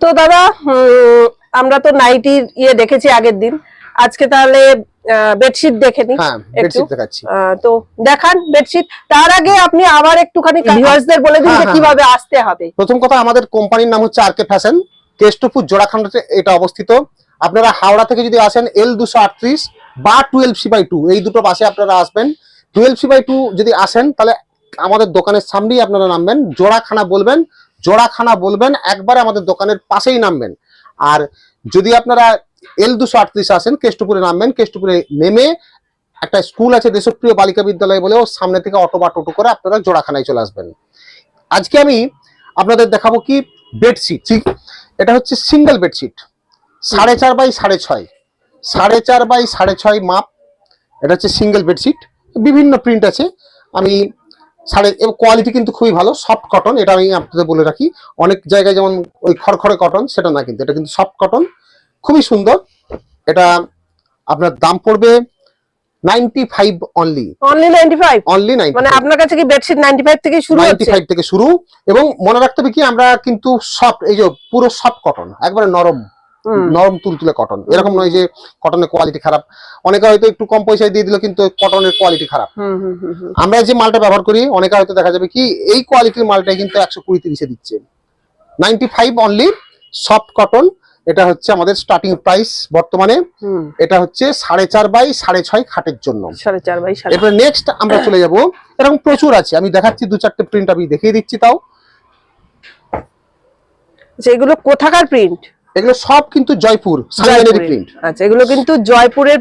তো দাদা আমরা তো নাইটির ইয়ে দেখেছি আগের দিন। আজকে তাহলে বেডশিট দেখে নি হ্যাঁ একটু। তো দেখান বেডশিট তার আগে আপনি আবার একটুখানি ভিউয়ার্সদের বলে দিন হ্যাঁ, যে হ্যাঁ, কীভাবে আসতে হবে। প্রথম কথা আমাদের কোম্পানির নাম হচ্ছে আর কে ফ্যাশন। কেষ্টপুর জোড়াখান্ডতে এটা অবস্থিত। আপনারা হাওড়া থেকে যদি আসেন এল দুশো আটত্রিশ বা টুয়েলভ সি বাই টু এই দুটো বাসে আপনারা আসবেন। টুয়েলভ সি বাই টু যদি আসেন তাহলে আমাদের দোকানের সামনেই আপনারা নামবেন। জোড়াখানা বলবেন জোড়াখানা বলবেন, একবারে আমাদের দোকানের পাশেই নামবেন। আর যদি আপনারা এল দুশো আটত্রিশ আসেন, কেষ্টপুরে নামবেন, কেষ্টপুরে নেমে একটা স্কুল আছে দেশপ্রিয় বালিকা বিদ্যালয় বলে ওর সামনে থেকে অটো বা টোটো করে আপনারা জোড়াখানায় চলে আসবেন। আজকে আমি আপনাদের দেখাবো কি বেডশিট। ঠিক, এটা হচ্ছে সিঙ্গেল বেডশিট। সাড়ে চার বাই সাড়ে ছয়। সাড়ে চার বাই সাড়ে ছয় মাপ। এটা হচ্ছে সিঙ্গেল বেডশিট। বিভিন্ন প্রিন্ট আছে। আমি সাড়ে কোয়ালিটি কিন্তু খুবই ভালো সফট কটন এটা আমি আপনাদের বলে রাখি। অনেক জায়গায় যেমন ওই খড়খড়ে কটন সেটা না কিন্তু এটা কিন্তু সফট কটন খুবই সুন্দর। এটা আপনার দাম পড়বে ninety five only only ninety five only মানে আপনার কাছে কি বেডশিট নাইনটি ফাইভ থেকে শুরু নাইনটি হচ্ছে? ফাইভ থেকে শুরু এবং মনে রাখতে হবে কি আমরা কিন্তু সফট এই যে পুরো সফট কটন একবারে নরম। নরম তুলতুলে কটন এরকম নয় যে কটনের কোয়ালিটি খারাপ। অনেকে হয়তো একটু কম পয়সায় দিয়ে দিল কিন্তু কটনের কোয়ালিটি খারাপ। আমরা যে মালটা ব্যবহার করি অনেকে হয়তো দেখা যাবে কি এই কোয়ালিটির মালটাই কিন্তু একশো কুড়ি তিরিশে দিচ্ছে। Ninety five only soft cotton এটা হচ্ছে আমাদের স্টার্টিং প্রাইস বর্তমানে। এটা হচ্ছে সাড়ে চার বাই সাড়ে ছয় খাটের জন্য। সাড়ে চার বাই সাড়ে এরপরে নেক্সট আমরা চলে যাব। এরকম প্রচুর আছে। আমি দেখাচ্ছি দু চারটে প্রিন্ট আমি দেখিয়ে দিচ্ছি তাও। আচ্ছা, এগুলো কোথাকার প্রিন্ট এগুলো সব কিন্তু জয়পুর সাঙ্গানেরি প্রিন্ট আচ্ছা এগুলো কিন্তু জয়পুরের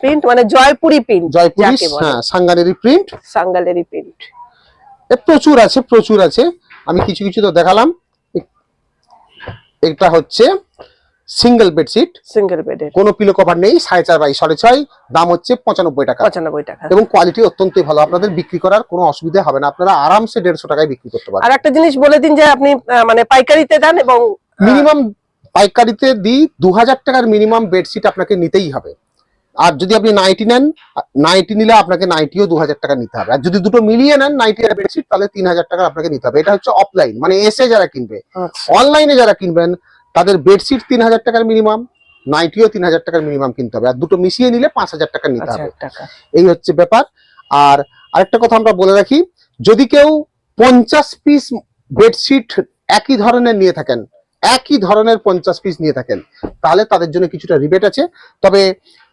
প্রিন্ট মানে জয়পুরি প্রিন্ট জয়পুরি হ্যাঁ সাঙ্গানেরি প্রিন্ট সাঙ্গালেরি প্রিন্ট প্রচুর আছে প্রচুর আছে। আমি কিছু কিছু তো দেখালাম। এটা হচ্ছে সিঙ্গেল বেডশিট সিঙ্গেল বেডের কোনো পিলো কভার নেই সাড়ে চার বাই সাড়ে ছয় দাম হচ্ছে পঁচানব্বই টাকা। পঁচানব্বই টাকা। এবং কোয়ালিটি অত্যন্তই ভালো। আপনাদের বিক্রি করার কোনো অসুবিধা হবে না। আপনারা আরামসে দেড়শো টাকায় বিক্রি করতে পারেন আর একটা জিনিস বলে দিন যে আপনি মানে পাইকারিতে দেন এবং মিনিমাম পাইকারিতে দিই দু হাজার টাকার মিনিমাম বেডশিট আপনাকে নিতেই হবে। আর যদি আপনি নাইটি নেন নাইটি নিলে আপনাকে নাইটিও দু হাজার টাকা নিতে হবে। আর যদি দুটো মিলিয়ে নেন নাইটি আর বেডশিট তাহলে তিন হাজার টাকা আপনাকে নিতে হবে। এটা হচ্ছে অফলাইন মানে এসে যারা কিনবে। আচ্ছা, অনলাইনে যারা কিনবেন তাদের বেডশিট তিন হাজার টাকার মিনিমাম নাইটিও তিন হাজার টাকার মিনিমাম কিনতে হবে। আর দুটো মিশিয়ে নিলে পাঁচ হাজার টাকা নিতে আচ্ছা হবে। এই হচ্ছে ব্যাপার। আর আরেকটা কথা আমরা বলে রাখি যদি কেউ পঞ্চাশ পিস বেডশিট একই ধরনের নিয়ে থাকেন একই ধরনের পঞ্চাশ পিস নিয়ে থাকেন। তাহলে তাদের জন্য কিছুটা রিবেট আছে। তবে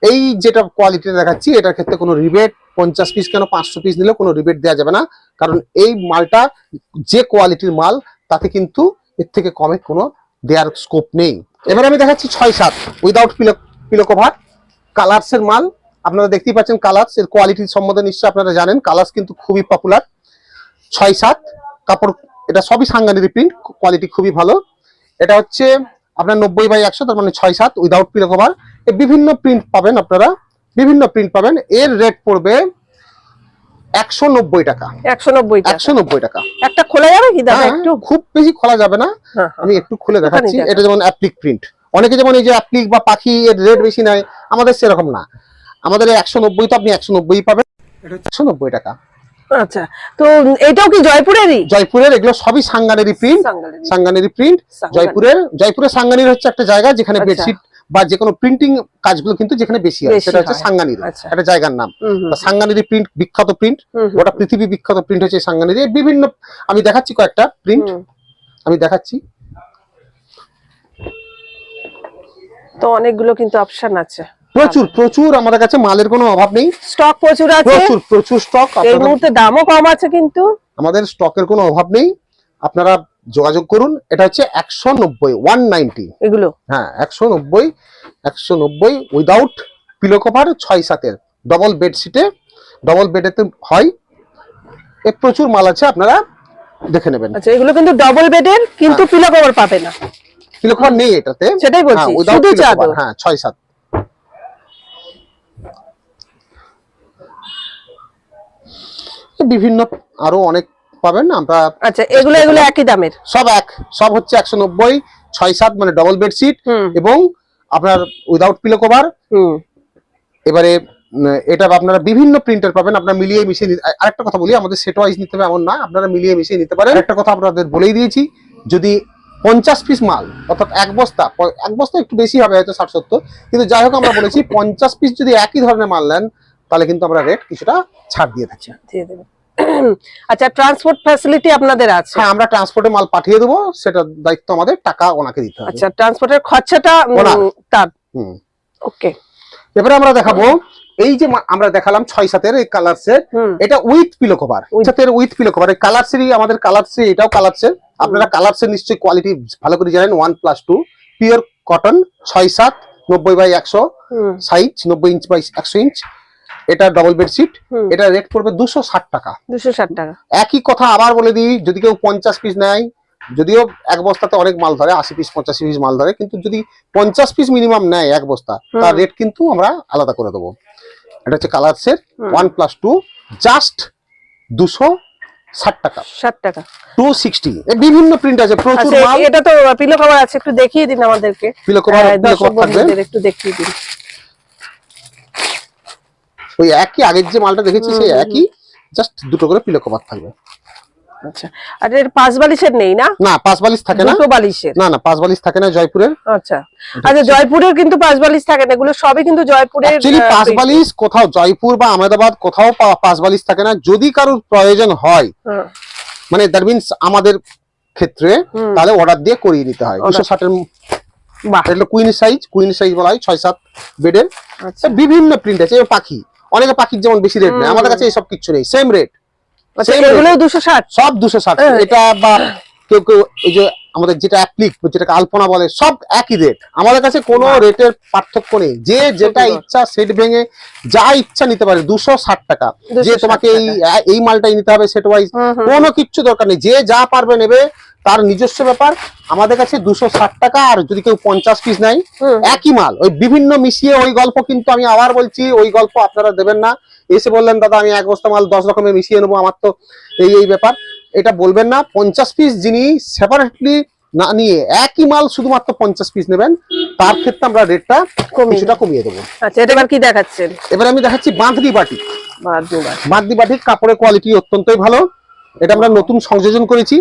এই যেটা কোয়ালিটিটা দেখাচ্ছি, এটার ক্ষেত্রে কোনো রিবেট পঞ্চাশ পিস কেন পাঁচশো পিস নিলে কোনো রিবেট দেওয়া যাবে না। কারণ এই মালটা যে কোয়ালিটির মাল, তাতে কিন্তু এর থেকে কমে কোনো দেওয়ার স্কোপ নেই। এবার আমি দেখাচ্ছি ছয় সাত উইদাউট পিলো পিলো কভার কালার্সের মাল, আপনারা দেখতেই পাচ্ছেন কালার্স এর কোয়ালিটি সম্বন্ধে নিশ্চয়ই আপনারা জানেন কালার্স কিন্তু খুবই পপুলার ছয় সাত, কাপড়, এটা সবই সাংগানেরি প্রিন্ট কোয়ালিটি খুবই ভালো। এটা হচ্ছে আপনার নব্বই বাই একশো তার মানে ছয় সাত উইদাউট পিলো কভার বিভিন্ন প্রিন্ট পাবেন আপনারা বিভিন্ন প্রিন্ট পাবেন। এর রেট পড়বে একশো নব্বই টাকা। একশো নব্বই একশো নব্বই টাকা। একটা খোলা যাবে কি দাদা হ্যাঁ, একটু? খুব বেশি খোলা যাবে না। হ্যাঁ, হ্যাঁ। আমি একটু খুলে দেখাচ্ছি। এটা যেমন অ্যাপ্লিক প্রিন্ট অনেকে যেমন এই যে অ্যাপ্লিক বা পাখি এর রেট বেশি নেয় আমাদের সেরকম না। আমাদের একশো নব্বই তো আপনি একশো নব্বই পাবেন। এটা হচ্ছে একশো নব্বই টাকা। আচ্ছা তো এটাও কি জয়পুরেরই? জয়পুরের এগুলো সবই সাঙ্গানেরি প্রিন্ট সাঙ্গালেরি সাঙ্গানেরি প্রিন্ট জয়পুরের জয়পুরের সাঙ্গানির হচ্ছে একটা জায়গা যেখানে আচ্ছা। বেডশিট বা যে কোনো প্রিন্টিং কাজগুলো কিন্তু যেখানে বেশি বেশি সেটা হচ্ছে। সাঙ্গানির আচ্ছা। একটা জায়গার নাম। হুম, প্রিন্ট বিখ্যাত প্রিন্ট গোটা পৃথিবী বিখ্যাত প্রিন্ট হচ্ছে সাঙ্গানেরি বিভিন্ন আমি দেখাচ্ছি কয়েকটা প্রিন্ট আমি দেখাচ্ছি। তো অনেকগুলো কিন্তু অপশন আছে। প্রচুর প্রচুর আমাদের কাছে মালের কোনো অভাব নেই। স্টক প্রচুর আছে। প্রচুর প্রচুর স্টক এই মুহূর্তে দামও কম আছে কিন্তু। আমাদের স্টকের কোনো অভাব নেই। আপনারা যোগাযোগ করুন। এটা হচ্ছে একশো নব্বই ওয়ান নাইনটি এগুলো? হ্যাঁ একশো নব্বই একশো নব্বই উইদাউট পিলো কভার ছয় সাতের। ডবল বেডশিটে ডবল বেডেতে হয়। এ প্রচুর মাল আছে আপনারা দেখে নেবেন। আচ্ছা এগুলো কিন্তু ডবল বেডের কিন্তু পিলো কভার পাবে না। পিলো কভার নেই এটাতে। সেটাই বলছি, হ্যাঁ, শুধু চাদর। হ্যাঁ ছয় সাত। বিভিন্ন আরও অনেক পাবেন আমরা আচ্ছা এগুলো এগুলো একই দামের? সব এক সব হচ্ছে একশো নব্বই ছয় সাত মানে ডবল বেডশিট এবং আপনার উইদাউট পিলো কভার হুম। এবারে এটা আপনারা বিভিন্ন প্রিন্টার পাবেন আপনারা মিলিয়ে মিশিয়ে আরেকটা কথা বলি আমাদের সেট ওয়াইজ নিতে হবে এমন না আপনারা মিলিয়ে মিশিয়ে নিতে পারেন। একটা কথা আপনাদের বলেই দিয়েছি যদি পঞ্চাশ পিস মাল অর্থাৎ এক বস্তা এক বস্তা একটু বেশি হবে হয়তো ষাট সত্তর কিন্তু যাই হোক আমরা বলেছি পঞ্চাশ পিস যদি একই ধরনের মাল নেন তাহলে কিন্তু আমরা রেট কিছুটা ছাড় দিয়ে থাকি। দিয়ে দেবেন আচ্ছা ট্রান্সপোর্ট ফ্যাসিলিটি আপনাদের আছে? হ্যাঁ আমরা ট্রান্সপোর্টে মাল পাঠিয়ে দেবো সেটা দায়িত্ব আমাদের টাকা ওনাকে দিতে হবে। আচ্ছা ট্রান্সপোর্টের খরচাটা তার। ওকে। এবারে আমরা দেখাবো এই যে আমরা দেখালাম ছয় সাতের এই কালার সেট এটা উইথ পিলো কভার সাথে উইথ পিলো কভার এই কালার সেরই আমাদের কালার সে এটাও কালার সেট আপনারা কালার সেট নিশ্চয়ই কোয়ালিটি ভালো করে জানেন one plus two pure cotton ছয় সাত নব্বই বাই একশো। সাইজ নব্বই ইঞ্চ বাই একশো ইঞ্চ এটা ডবল বেডশিট এটা রেট পড়বে দুশো ষাট টাকা। দুশো ষাট টাকা। একই কথা আবার বলে দিই যদি কেউ পঞ্চাশ পিস নেয় যদিও এক বস্তাতে অনেক মাল ধরে আশি পিস পঁচাশি পিস মাল ধরে কিন্তু যদি পঞ্চাশ পিস মিনিমাম নেয় এক বস্তা তার রেট কিন্তু আমরা আলাদা করে দেবো। এটা হচ্ছে colour set one plus two just দুশো ষাট টাকা। ষাট টাকা। টু সিক্সটি বিভিন্ন প্রিন্ট আছে প্রচুর আচ্ছা এটা তো পিলো কভার আছে একটু দেখিয়ে দিন আমাদেরকে। পিলো কভার হ্যাঁ, একটু দেখিয়ে দিন। ওই একই আগের যে মালটা দেখেছি সেই একই জাস্ট দুটো করে পিলো কভার থাকবে। আচ্ছা। আর এর পাঁচ বালিশের নেই না? না পাঁচ বালিশ থাকে না। দুটো বালিশের? না না পাঁচ বালিশ থাকে না জয়পুরের। আচ্ছা। আচ্ছা জয়পুরের কিন্তু পাঁচ বালিশ থাকে না এগুলো সবই কিন্তু জয়পুরের অ্যাকচুয়ালি পাঁচ বালিশ কোথাও জয়পুর বা আহমেদাবাদ কোথাও পাঁচ বালিশ থাকে না। যদি কারোর প্রয়োজন হয় মানে দ্যাট মিনস আমাদের ক্ষেত্রে তাহলে অর্ডার দিয়ে করিয়ে নিতে হয়। দুশো ষাটের এটা কুইন সাইজ কুইন সাইজ বলা হয় ছয় সাত বেডের আচ্ছা। বিভিন্ন প্রিন্ট আছে। পাখি। অনেকে পাখির যেমন বেশি রেট নেই আমাদের কাছে এসব কিছু নেই সেম রেট আচ্ছা সব দুশো ষাট। হ্যাঁ। এটা বা কেউ কেউ এই যে আমাদের যেটা অ্যাপ্লিক যেটাকে আলপনা বলে সব একই রেট আমাদের কাছে কোনো রেটের পার্থক্য নেই। যে যেটা ইচ্ছা সেট ভেঙে যা ইচ্ছা নিতে পারে দুশো ষাট টাকা। যে তোমাকে এই এই মালটাই নিতে হবে সেট ওয়াইজ। কোনো কিচ্ছু দরকার নেই। যে যা পারবে নেবে তার নিজস্ব ব্যাপার আমাদের কাছে দুশো ষাট টাকা আর যদি কেউ পঞ্চাশ পিস হুম, একই মাল। ওই বিভিন্ন মিশিয়ে ওই গল্প কিন্তু আমি আবার বলছি ওই গল্প আপনারা দেবেন না। এসে বললেন দাদা আমি এক বস্তা মাল দশ রকমের মিশিয়ে নেব আমার তো এই এই ব্যাপার। এটা বলবেন না পঞ্চাশ পিস যিনি সেপারেটলি না নিয়ে একই মাল শুধুমাত্র পঞ্চাশ পিস নেবেন তার ক্ষেত্রে আমরা রেটটা কমিয়ে কিছুটা কমিয়ে দেবো। আচ্ছা এটা এবার কি দেখাচ্ছেন? এবার আমি দেখাচ্ছি বাঁধনি বাটি। বাদ দুবার বাঁধনি বাটির কাপড়ের কোয়ালিটি অত্যন্তই ভালো। এটা আমরা নতুন সংযোজন করেছি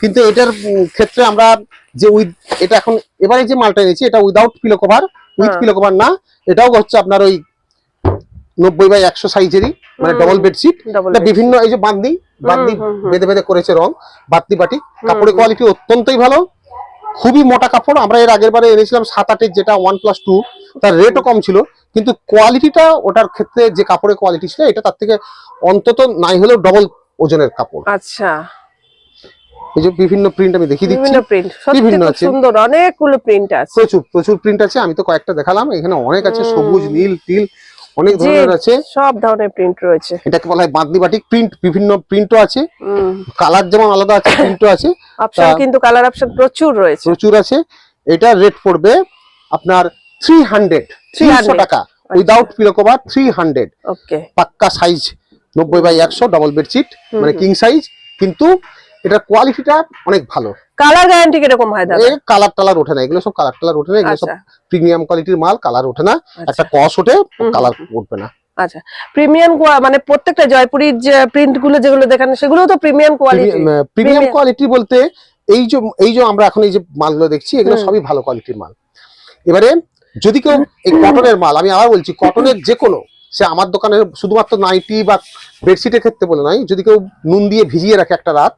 কিন্তু এটার ক্ষেত্রে আমরা যে উইথ এটা এখন এবারে যে মালটা এনেছি এটা উইদাউট পিলো কভার উইথ হ্যাঁ। পিলো কভার না এটাও হচ্ছে আপনার ওই নব্বই বাই একশো সাইজেরই মানে ডবল বেডশিট বিভিন্ন এই যে বান্দি বান্দি। বেঁধে বেঁধে করেছে রং বাতি বাটি। কাপড়ের কোয়ালিটি অত্যন্তই ভালো। খুবই মোটা কাপড় আমরা এর আগের বারে এনেছিলাম সাত আটের যেটা ওয়ান প্লাস টু তার রেটও কম ছিল কিন্তু কোয়ালিটিটা ওটার ক্ষেত্রে যে কাপড়ের কোয়ালিটি ছিল এটা তার থেকে অন্তত নাই হলেও ডবল ওজনের কাপড়। আচ্ছা। এই যে বিভিন্ন প্রিন্ট আমি দেখিয়ে দিচ্ছি বিভিন্ন প্রিন্ট বিভিন্ন আছে। সুন্দর অনেকগুলো প্রিন্ট আছে। প্রচুর প্রচুর প্রিন্ট আছে আমি তো কয়েকটা দেখালাম এখানে অনেক আছে সবুজ নীল টিল অনেক ধরনের আছে। সব ধরনের প্রিন্ট রয়েছে। এটাকে বলা হয় বাঁধনি বাটিক প্রিন্ট বিভিন্ন প্রিন্টও আছে। কালার যেমন আলাদা আছে প্রিন্টও আছে। অপশন কিন্তু কালার অপশন প্রচুর রয়েছে। প্রচুর আছে। এটা রেট পড়বে আপনার থ্রি হান্ড্রেড তিনশো 300 টাকা। Without pillow cover three hundred okay পাক্কা সাইজ নব্বই বাই একশো ডবল বেডশিট মানে কিং সাইজ কিন্তু এটার কোয়ালিটিটা অনেক ভালো। কালার গ্যারান্টি কীরকম হয় দাদা? এর কালার টালার ওঠে না এগুলো সব কালার টালার ওঠে না এগুলো সব আচ্ছা। প্রিমিয়াম কোয়ালিটির মাল কালার ওঠে না। আচ্ছা। একটা কস ওঠে কালার উঠবে না। আচ্ছা। প্রিমিয়াম মানে প্রত্যেকটা জয়পুরীর যে প্রিন্টগুলো যেগুলো দেখানো সেগুলো তো প্রিমিয়াম কোয়ালিটি প্রিমিয়াম কোয়ালিটি বলতে এই যে এই যে আমরা এখন এই যে মালগুলো দেখছি এগুলো সবই ভালো কোয়ালিটির মাল। এবারে যদি কেউ এই কটনের মাল আমি আবার বলছি কটনের যে কোনো সে আমার দোকানের শুধুমাত্র নাইটি বা বেডশিটের ক্ষেত্রে বলে নয় যদি কেউ নুন দিয়ে ভিজিয়ে রাখে একটা রাত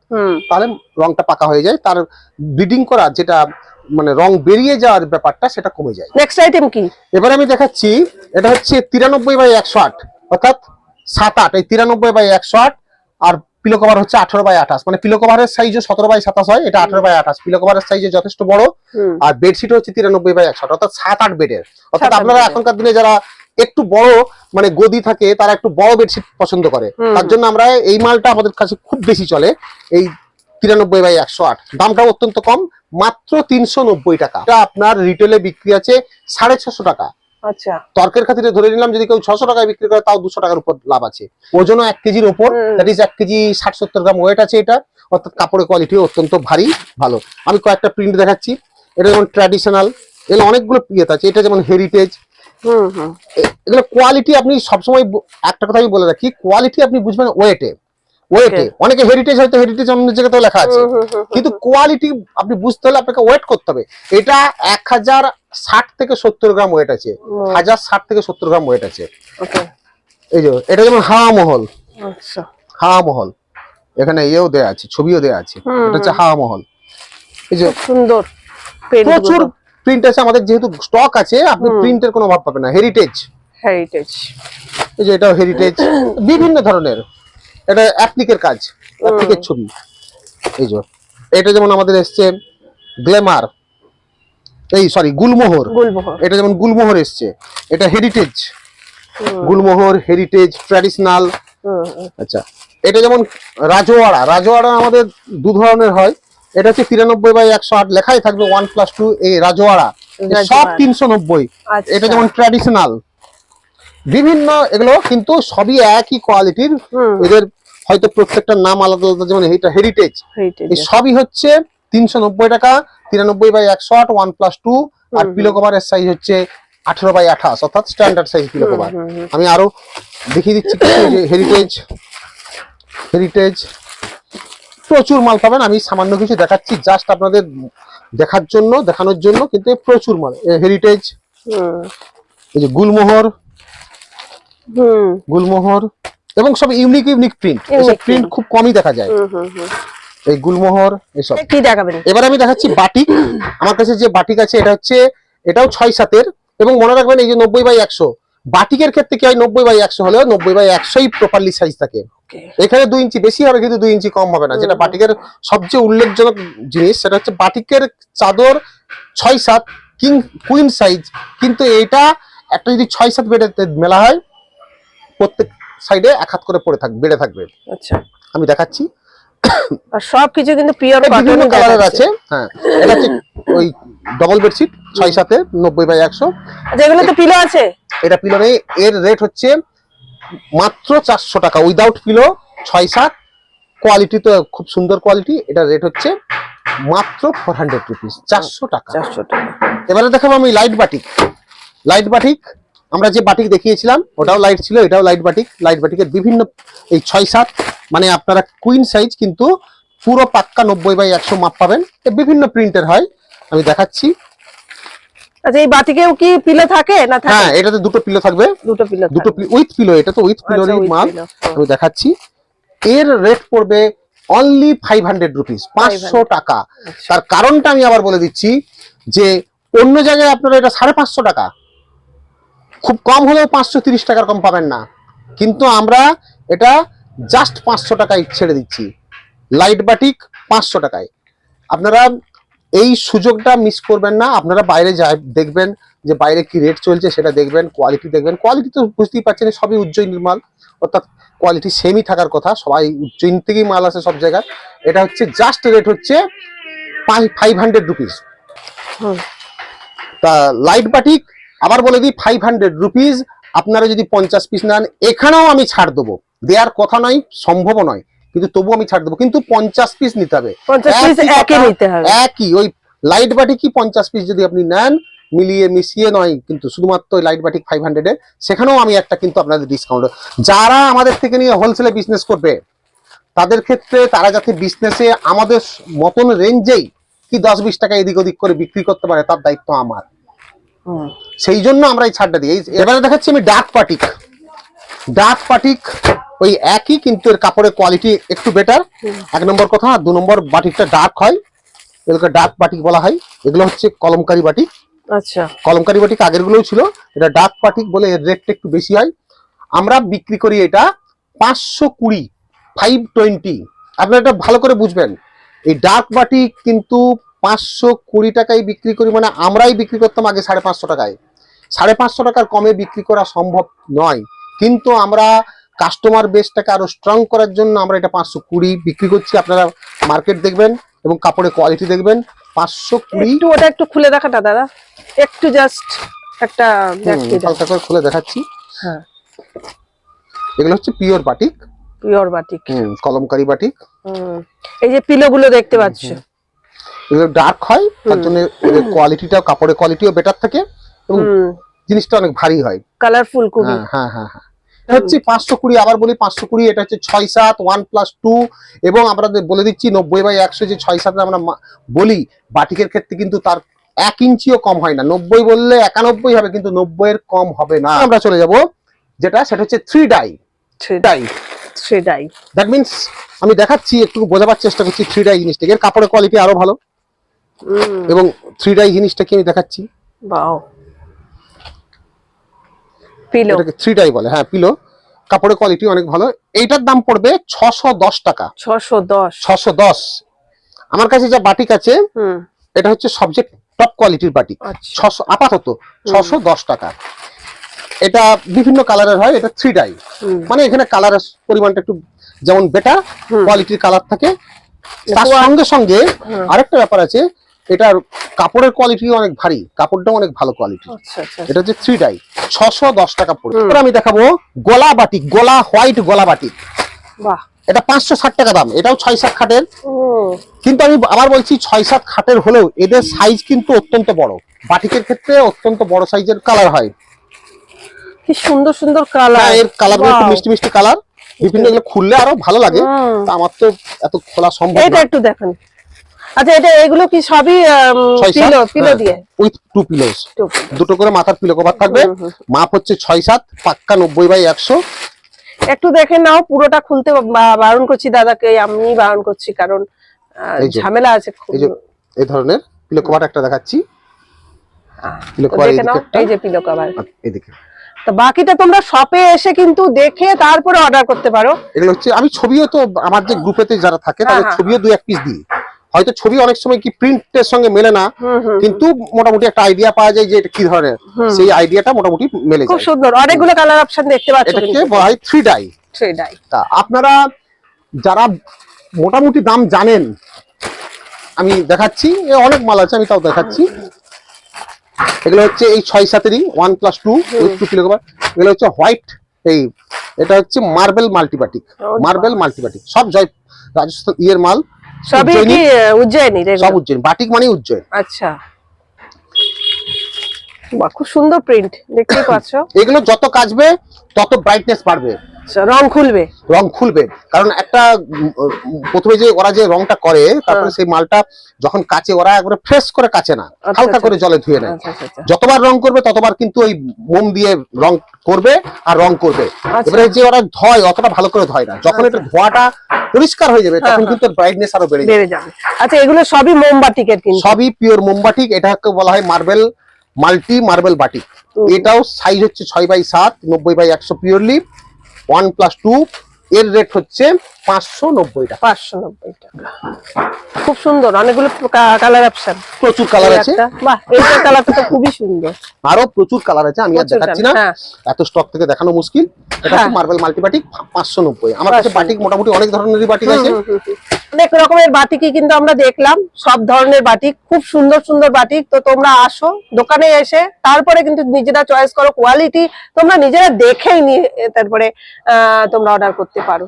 তাহলে রংটা পাকা হয়ে যায় তার ব্লিডিং করা যেটা মানে রং বেরিয়ে যাওয়ার ব্যাপারটা সেটা কমে যায়। নেক্সট আইটেম কি? এবারে আমি দেখাচ্ছি এটা হচ্ছে তিরানব্বই বাই একশো আট অর্থাৎ সাত আট এই তিরানব্বই বাই একশো আট আর পিলো কভার হচ্ছে আঠারো বাই আঠাশ মানে পিলো কভারের সাইজও সতেরো বাই সাতাশ হয় এটা আঠারো বাই আঠাশ পিলো কভারের সাইজে যথেষ্ট বড় আর বেডশিট হচ্ছে তিরানব্বই বাই একশো আট অর্থাৎ সাত আট বেডের অর্থাৎ আপনারা এখনকার দিনে যারা একটু বড় মানে গদি থাকে তারা একটু বড় বেডশিট পছন্দ করে। তার জন্য আমরা এই মালটা আমাদের কাছে খুব বেশি চলে এই তিরানব্বই বাই একশো আট। দামটাও অত্যন্ত কম মাত্র তিনশো নব্বই টাকা। এটা আপনার রিটেলে বিক্রি আছে সাড়ে ছশো টাকা। আচ্ছা। তর্কের খাতিরে ধরে নিলাম যদি কেউ ছশো টাকায় বিক্রি করে তাও দুশো টাকার উপর লাভ আছে। ওজনও এক কেজির উপর দ্যাট ইজ এক কেজি ষাট সত্তর গ্রাম ওয়েট আছে এটা। অর্থাৎ কাপড়ের কোয়ালিটি অত্যন্ত ভারী ভালো। আমি কয়েকটা প্রিন্ট দেখাচ্ছি। এটা যেমন ট্র্যাডিশনাল এগুলো অনেকগুলো প্রিয়ত আছে। এটা যেমন হেরিটেজ এগুলো কোয়ালিটি আপনি সবসময় একটা কথা আমি বলে রাখি কোয়ালিটি আপনি বুঝবেন ওয়েটে ওয়েটে অনেকে হেরিটেজ হয়তো হেরিটেজ অন্য জায়গাতেও লেখা আছে। কিন্তু কোয়ালিটি আপনি বুঝতে হলে আপনাকে ওয়েট করতে হবে। এটা এক হাজার ষাট থেকে সত্তর গ্রাম ওয়েট আছে। হাজার ষাট থেকে সত্তর গ্রাম ওয়েট আছে। এই যে এটা যেমন হাওয়া মহল। আচ্ছা। হাওয়া মহল। এখানে ইয়েও দেয়া আছে ছবিও দেয়া আছে। এটা হচ্ছে হাওয়া মহল। এই যে সুন্দর প্রচুর প্রিন্ট আছে আমাদের যেহেতু স্টক আছে আপনি। প্রিন্টের কোনো অভাব পাবেন না। হেরিটেজ হেরিটেজ এই যে এটাও হেরিটেজ বিভিন্ন ধরনের। এটা অ্যাপ্লিকের কাজ অ্যাপ্লিকের ছবি। এই যে এটা যেমন আমাদের এসছে গ্ল্যামার এই সরি গুলমোহর। এটা যেমন গুলমোহর এসছে এটা হেরিটেজ গুলমোহর হেরিটেজ ট্র্যাডিশনাল আচ্ছা এটা যেমন রাজওয়াড়া রাজওয়াড়া আমাদের দু ধরনের হয়। এটা হচ্ছে তিরানব্বই বাই একশো আট লেখাই থাকবে ওয়ান প্লাস টু এই রাজওয়াড়া। সব তিনশো নব্বই আচ্ছা। এটা যেমন ট্র্যাডিশনাল বিভিন্ন এগুলো কিন্তু সবই একই কোয়ালিটির এদের হয়তো প্রত্যেকটার নাম আলাদা আলাদা যেমন এটা হেরিটেজ সবই হচ্ছে তিনশো নব্বই টাকা তিরানব্বই বাই একশো আট ওয়ান প্লাস টু আর পিলো কভারের সাইজ হচ্ছে আঠেরো বাই আঠাশ অর্থাৎ স্ট্যান্ডার্ড সাইজ পিলো কভার আমি আরও দেখিয়ে দিচ্ছি হেরিটেজ হেরিটেজ প্রচুর মাল পাবেন। আমি সামান্য কিছু দেখাচ্ছি জাস্ট আপনাদের দেখার জন্য দেখানোর জন্য কিন্তু প্রচুর মাল। হেরিটেজ এই যে গুলমোহর গুলমোহর এবং সব ইউনিক ইউনিক প্রিন্ট এসব প্রিন্ট খুব কমই দেখা যায়। এই গুলমোহর এসব। কি দেখাবেন? এবার আমি দেখাচ্ছি বাটিক। আমার কাছে যে বাটিক আছে এটা হচ্ছে এটাও ছয় সাতের এবং মনে রাখবেন এই যে নব্বই বাই একশো। বাটিকের ক্ষেত্রে কি হয়? নব্বই বাই একশো হলেও নব্বই বাই একশোই প্রপারলি সাইজ থাকে। এখানে দুই ইঞ্চি বেশি হবে কিন্তু দুই ইঞ্চি কম হবে না। যেটা বাটিকের সবচেয়ে উল্লেখজনক জিনিস সেটা হচ্ছে বাটিকের চাদর ছয় সাত কিং কুইন সাইজ কিন্তু এটা একটা যদি ছয় সাত বেডে মেলা হয় প্রত্যেক সাইডে এক হাত করে পড়ে থাকবে বেড়ে থাকবে। আচ্ছা। আমি দেখাচ্ছি। সবকিছু কিন্তু বিভিন্ন কালারের আছে। হ্যাঁ। এটা হচ্ছে ওই ডবল বেডশিট ছয় সাথে নব্বই বাই একশো। আচ্ছা এগুলো তো পিলো আছে? এটা পিলো নেই এর রেট হচ্ছে মাত্র চারশো টাকা। উইদাউট পিলো ছয় সাত কোয়ালিটি তো খুব সুন্দর কোয়ালিটি এটা রেট হচ্ছে মাত্র ফোর হান্ড্রেড রুপিস চারশো টাকা। চারশো টাকা। এবারে দেখাবো আমি লাইট বাটিক লাইট বাটিক আমরা যে বাটিক দেখিয়েছিলাম ওটাও লাইট ছিল এটাও লাইট বাটিক লাইট বাটিকের বিভিন্ন এই ছয় সাত মানে আপনারা কুইন সাইজ কিন্তু পুরো পাক্কা নব্বই বাই একশো মাপ পাবেন। এ বিভিন্ন প্রিন্টের হয়। আমি দেখাচ্ছি। আচ্ছা এই বাটিকেও কি পিলো থাকে না থাকে? হ্যাঁ এটাতে দুটো পিলো থাকবে। দুটো পিলো দুটো উইথ পিলো এটা তো উইথ পিলোরই আচ্ছা, মাল। আমি দেখাচ্ছি। এর রেট পড়বে অনলি ফাইভ হান্ড্রেড রুপিস পাঁচশো টাকা। আচ্ছা। তার কারণটা আমি আবার বলে দিচ্ছি যে অন্য জায়গায় আপনারা এটা সাড়ে পাঁচশো টাকা। খুব কম হলেও পাঁচশো তিরিশ টাকার কম পাবেন না। কিন্তু আমরা এটা জাস্ট পাঁচশো টাকায় ছেড়ে দিচ্ছি। লাইট বাটিক পাঁচশো টাকায়। আপনারা এই সুযোগটা মিস করবেন না। আপনারা বাইরে যায় দেখবেন যে বাইরে কি রেট চলছে সেটা দেখবেন কোয়ালিটি দেখবেন। কোয়ালিটি তো বুঝতেই পারছেন সবই উজ্জয়িনীর মাল। অর্থাৎ কোয়ালিটি সেমই থাকার কথা সবাই উজ্জয়িন থেকেই মাল আসে সব জায়গায়। এটা হচ্ছে জাস্ট রেট হচ্ছে ফাইভ হান্ড্রেড রুপিস তা লাইট বাটিক আবার বলে দিই ফাইভ হান্ড্রেড রুপিস আপনারা যদি পঞ্চাশ পিস নেন এখানেও আমি ছাড় দেবো। দেওয়ার কথা নয় সম্ভব নয়। কিন্তু তবু আমি ছাড় দেবো। কিন্তু পঞ্চাশ পিস নিতে হবে। একই ওই লাইট বাটিক কি পঞ্চাশ পিস যদি আপনি নেন মিলিয়ে মিশিয়ে নয় কিন্তু শুধুমাত্র ওই লাইট বাটিক ফাইভ হান্ড্রেডে সেখানেও আমি একটা কিন্তু আপনাদের ডিসকাউন্ট যারা আমাদের থেকে নিয়ে হোলসেলে বিজনেস করবে তাদের ক্ষেত্রে তারা যাতে বিজনেসে আমাদের মতন রেঞ্জেই কি দশ বিশ টাকা এদিক ওদিক করে বিক্রি করতে পারে তার দায়িত্ব আমার। সেই জন্য আমরা এই ছাড়টা দিই। এবারে দেখাচ্ছি আমি ডার্ক পাটিক ডার্ক পাটিক ওই একই কিন্তু এর কাপড়ের কোয়ালিটি একটু বেটার এক নম্বর কথা আর দু নম্বর বাটিকটা ডার্ক হয়। এগুলোকে ডার্ক বাটিক বলা হয়। এগুলো হচ্ছে কলমকারি বাটিক। আচ্ছা। কলমকারি বাটিক আগের গুলোও ছিল এটা ডার্ক বাটিক বলে এর রেটটা একটু বেশি হয়। আমরা বিক্রি করি এটা পাঁচশো কুড়ি ফাইভ টোয়েন্টি আপনারা এটা ভালো করে বুঝবেন। এই ডার্ক বাটিক কিন্তু পাঁচশো কুড়ি টাকায় বিক্রি করি মানে আমরাই বিক্রি করতাম আগে সাড়ে পাঁচশো টাকায়। সাড়ে পাঁচশো টাকার কমে বিক্রি করা সম্ভব নয়। কিন্তু আমরা কাস্টমার বেসটাকে আরও স্ট্রং করার জন্য আমরা এটা পাঁচশো কুড়ি বিক্রি করছি। আপনারা মার্কেট দেখবেন এবং কাপড়ের কোয়ালিটি দেখবেন। পাঁচশো কুড়ি একটু ওটা একটু খুলে দেখাটা দাদা। একটু জাস্ট একটা হালকা করে খুলে দেখাচ্ছি। হ্যাঁ। এগুলো হচ্ছে পিওর বাটিক পিওর বাটিক হুম, কলমকারি বাটিক হুম। এই যে পিলো গুলো দেখতে পাচ্ছ। এগুলো ডার্ক হয় তার জন্য কোয়ালিটিটাও কাপড়ের কোয়ালিটিও বেটার থাকে এবং জিনিসটা অনেক ভারী হয়। কালারফুল খুবই। হ্যাঁ হ্যাঁ হ্যাঁ হ্যাঁ। এটা হচ্ছে পাঁচশো কুড়ি আবার বলি পাঁচশো কুড়ি এটা হচ্ছে ছয় সাত ওয়ান প্লাস টু এবং আমরা বলে দিচ্ছি নব্বই বাই একশো যে ছয় সাত আমরা বলি বাটিকের ক্ষেত্রে কিন্তু তার এক ইঞ্চিও কম হয় না। নব্বই বললে একানব্বই হবে কিন্তু নব্বই এর কম হবে না। আমরা চলে যাব যেটা সেটা হচ্ছে থ্রি ডাই ডাই সেটাই দ্যাট মিনস আমি দেখাচ্ছি একটু বোঝাবার চেষ্টা করছি থ্রি ডাই জিনিসটাকে এর কাপড়ের কোয়ালিটি আরও ভালো। এবং থ্রি ডাই জিনিসটাকে আমি দেখাচ্ছি? বাও পিলো এটাকে থ্রি ডাই বলে। হ্যাঁ পিলো কাপড়ের কোয়ালিটি অনেক ভালো। এইটার দাম পড়বে ছশো দশ টাকা। ছশো দশ। ছশো দশ। আমার কাছে যা বাটিক আছে এটা হচ্ছে সবচেয়ে টপ কোয়ালিটির বাটিক ছশো আপাতত ছশো দশ টাকা। এটা বিভিন্ন কালারের হয় এটা থ্রি ডাই মানে এখানে কালারের পরিমাণটা একটু যেমন বেটার কোয়ালিটির কালার থাকে। তার সঙ্গে সঙ্গে আরেকটা ব্যাপার আছে এটার কাপড়ের কোয়ালিটি অনেক ভারী কাপড়টাও অনেক ভালো কোয়ালিটি আচ্ছা আচ্ছা এটা হচ্ছে থ্রি ডাই ছশো দশ টাকা পড়বে। এবার আমি দেখাবো গোলা বাটিক গলা হোয়াইট গলা বাটিক। এটা পাঁচশো ষাট টাকা দাম এটাও ছয় সাত খাটের। কিন্তু আমি আবার বলছি ছয় সাত খাটের হলেও এদের সাইজ কিন্তু অত্যন্ত বড়। বাটিকের ক্ষেত্রে অত্যন্ত বড় সাইজের কালার হয়। কি সুন্দর সুন্দর কালার হ্যাঁ, এর কালার খুব মিষ্টি মিষ্টি কালার বিভিন্ন এগুলো খুললে আরও ভালো লাগে। আমার তো এত খোলা সম্ভব এটা একটু দেখেন। আচ্ছা এটা এগুলো কি সবই পিলো পিলো দিয়ে? উইথ টু পিলোস দুটো করে মাথার পিলো কভার থাকবে। মাপ হচ্ছে ছয় সাত পাক্কা নব্বই বাই একশো। একটু দেখে নাও পুরোটা খুলতে বারণ করছি দাদাকে আমি বারণ করছি কারণ ঝামেলা আছে এই যে এই ধরনের পিলো কভার একটা দেখাচ্ছি। পিলো কভার এদিকে এই যে পিলো কভার এদিকে তো বাকিটা তোমরা শপে এসে কিন্তু দেখে তারপরে অর্ডার করতে পারো। এগুলো হচ্ছে আমি ছবিও তো আমার যে গ্রুপেতে যারা থাকে তাদের হ্যাঁ, ছবিও দুই এক পিস দিই। হয়তো ছবি অনেক সময় কি প্রিন্টের সঙ্গে মেলে না কিন্তু মোটামুটি একটা আইডিয়া পাওয়া যায় যে এটা কি ধরনের সেই আইডিয়াটা মোটামুটি মেলে খুব সুন্দর। অনেকগুলো কালার অপশন দেখতে পাচ্ছ এটাকে কিন্তু। বলা হয় থ্রি ডাই সেটাই তা আপনারা যারা মোটামুটি দাম জানেন আমি দেখাচ্ছি অনেক মাল আছে আমি তাও দেখাচ্ছি। এগুলো হচ্ছে এই ছয় সাতেরই one plus two two kilo এগুলো হচ্ছে হোয়াইট এই এটা হচ্ছে মার্বেল মাল্টিপাটিক মার্বেল মাল্টিপাটিক সব জয় রাজস্থান ইয়ের মাল। সবই উজ্জয়িনী, কি উজ্জয়িনী রে সব উজ্জয়িনী বাটিক মানে উজ্জয়ন। আচ্ছা। খুব সুন্দর প্রিন্ট দেখতেই পাচ্ছ। এগুলো যত কাজবে তত ব্রাইটনেস বাড়বে। আচ্ছা, রং খুলবে? রং খুলবে। কারণ একটা প্রথমে যে ওরা যে রংটা করে তারপরে হ্যাঁ। সেই মালটা যখন কাচে ওরা একবারে ফ্রেশ করে কাচে না। আচ্ছা, হালকা আচ্ছা। করে জলে ধুয়ে নেয়। যতবার রং করবে ততবার কিন্তু ওই মোম দিয়ে রং করবে আর রং করবে। এবারে যে ওরা ধয় অতটা ভালো করে ধয় না। যখন এটা ধোয়াটা পরিষ্কার হয়ে যাবে তখন হ্যাঁ, কিন্তু ব্রাইটনেস আরও বেড়ে যাবে। আচ্ছা এগুলো সবই মোমবাতিকের কিন্তু সবই পিওর মোমবাটিক এটাকে বলা হয় মার্বেল মাল্টি মার্বেল বাটিক এটাও সাইজ হচ্ছে ছয় বাই সাত নব্বই বাই একশো পিওরলি ওয়ান প্লাস টু এর রেট হচ্ছে পাঁচশো নব্বই টাকা। পাঁচশো নব্বই টাকা। খুব সুন্দর অনেকগুলো কালার অপশন প্রচুর কালার আছে। বাহ কালারটা তো খুবই সুন্দর। আরও প্রচুর কালার আছে আমি আর প্রচুর দেখাচ্ছি না। হ্যাঁ। এত স্টক থেকে দেখানো মুশকিল। এটা হ্যাঁ। মার্বেল মাল্টিবাটিক পাঁচশো নব্বই। আমার কাছে বাটিক মোটামুটি অনেক ধরনেরই বাটিক আছে। অনেক রকমের বাটিকই কিন্তু আমরা দেখলাম। সব ধরনের বাটিক খুব সুন্দর সুন্দর বাটিক। তো তোমরা আসো দোকানে এসে তারপরে কিন্তু নিজেরা চয়েস করো কোয়ালিটি তোমরা নিজেরা দেখেই নিয়ে তারপরে তোমরা অর্ডার করতে পারো।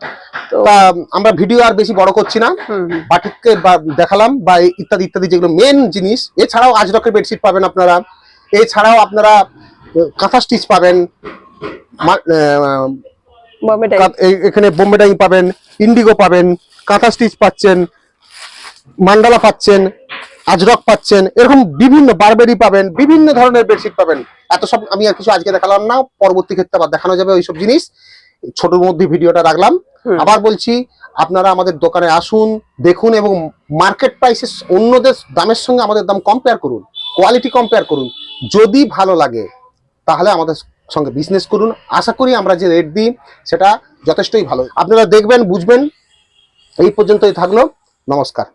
তো আমরা ভিডিও আর বেশি বড় করছি না। বাটিককে বা- দেখালাম বা ইত্যাদি ইত্যাদি যেগুলো মেন জিনিস। এছাড়াও আজরকের বেডশিট পাবেন আপনারা। এছাড়াও আপনারা কাঁথা স্টিচ পাবেন। এখানে বোম্বে ডাইং পাবেন। ইন্ডিগো পাবেন। কাঁথা স্টিচ পাচ্ছেন মান্ডালা পাচ্ছেন আজরক পাচ্ছেন এরকম বিভিন্ন বারবেরি পাবেন বিভিন্ন ধরনের বেডশিট পাবেন। এত সব আমি আর কিছু আজকে দেখালাম না পরবর্তী ক্ষেত্রে আবার দেখানো যাবে ওইসব জিনিস। ছোটর মধ্যে ভিডিওটা রাখলাম। আবার বলছি আপনারা আমাদের দোকানে আসুন দেখুন এবং মার্কেট প্রাইসে অন্যদের দামের সঙ্গে আমাদের দাম কম্পেয়ার করুন কোয়ালিটি কম্পেয়ার করুন। যদি ভালো লাগে তাহলে আমাদের সঙ্গে বিজনেস করুন। আশা করি আমরা যে রেট দিই সেটা যথেষ্টই ভালো। আপনারা দেখবেন বুঝবেন এই পর্যন্তই থাকল। নমস্কার।